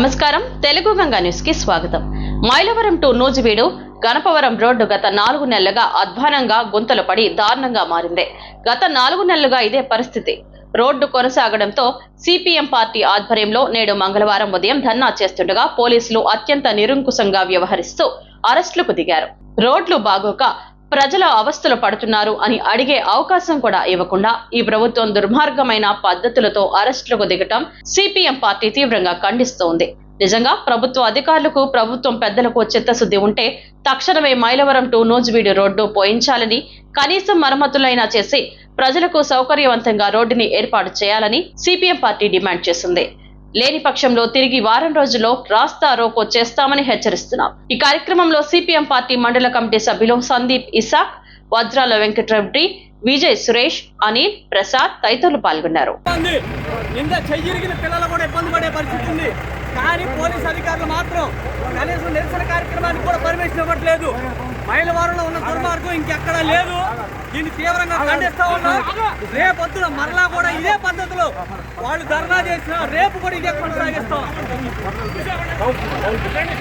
నమస్కారం. తెలుగు గంగా న్యూస్కి స్వాగతం. మైలవరం టు నూజివీడు గణపవరం రోడ్డు గత నాలుగు నెలలుగా అధ్వానంగా గుంతలు పడి దారుణంగా మారింది. గత నాలుగు నెలలుగా ఇదే పరిస్థితి. రోడ్డు కొనసాగడంతో సిపిఎం పార్టీ ఆధ్వర్యంలో నేడు మంగళవారం ఉదయం ధర్నా చేస్తుండగా పోలీసులు అత్యంత నిరంకుశంగా వ్యవహరిస్తూ అరెస్టులకు దిగారు. రోడ్లు బాగోక ప్రజల అవస్థలు పడుతున్నారు అని అడిగే అవకాశం కూడా ఇవ్వకుండా ఈ ప్రభుత్వం దుర్మార్గమైన పద్ధతులతో అరెస్టులకు దిగటం సిపిఎం పార్టీ తీవ్రంగా ఖండిస్తోంది. నిజంగా ప్రభుత్వ అధికారులకు ప్రభుత్వం పెద్దలకు చిత్తశుద్ధి ఉంటే తక్షణమే మైలవరం టు నూజివీడు రోడ్డు పోయించాలని కనీసం మరమ్మతులైనా చేసి ప్రజలకు సౌకర్యవంతంగా రోడ్డుని ఏర్పాటు చేయాలని సిపిఎం పార్టీ డిమాండ్ చేసింది. లేని పక్షంలో తిరిగి వారం రోజుల్లో రాస్తా రోకో చేస్తామని హెచ్చరిస్తున్నాం ఈ కార్యక్రమంలో సిపిఎం పార్టీ మండల కమిటీ సభ్యులు సందీప్ ఇసాక్ వజ్రాల వెంకటరెడ్డి విజయ్ సురేష్ అనిల్ ప్రసాద్ తదితరులు పాల్గొన్నారు. కూడా పరిస్థితి కానీ పోలీస్ అధికారులు మాత్రం కనీసం నిరసన కార్యక్రమానికి కూడా పర్మిషన్ ఇవ్వట్లేదు. మైలవారంలో ఉన్న దుర్మార్గం ఇంకెక్కడా లేదు. దీన్ని తీవ్రంగా ఖండిస్తా ఉన్నాం రేపొద్దున మరలా కూడా ఇదే పద్ధతిలో వాళ్ళు ధర్నా చేసిన రేపు కూడా ఇదే కొనసాగిస్తాం.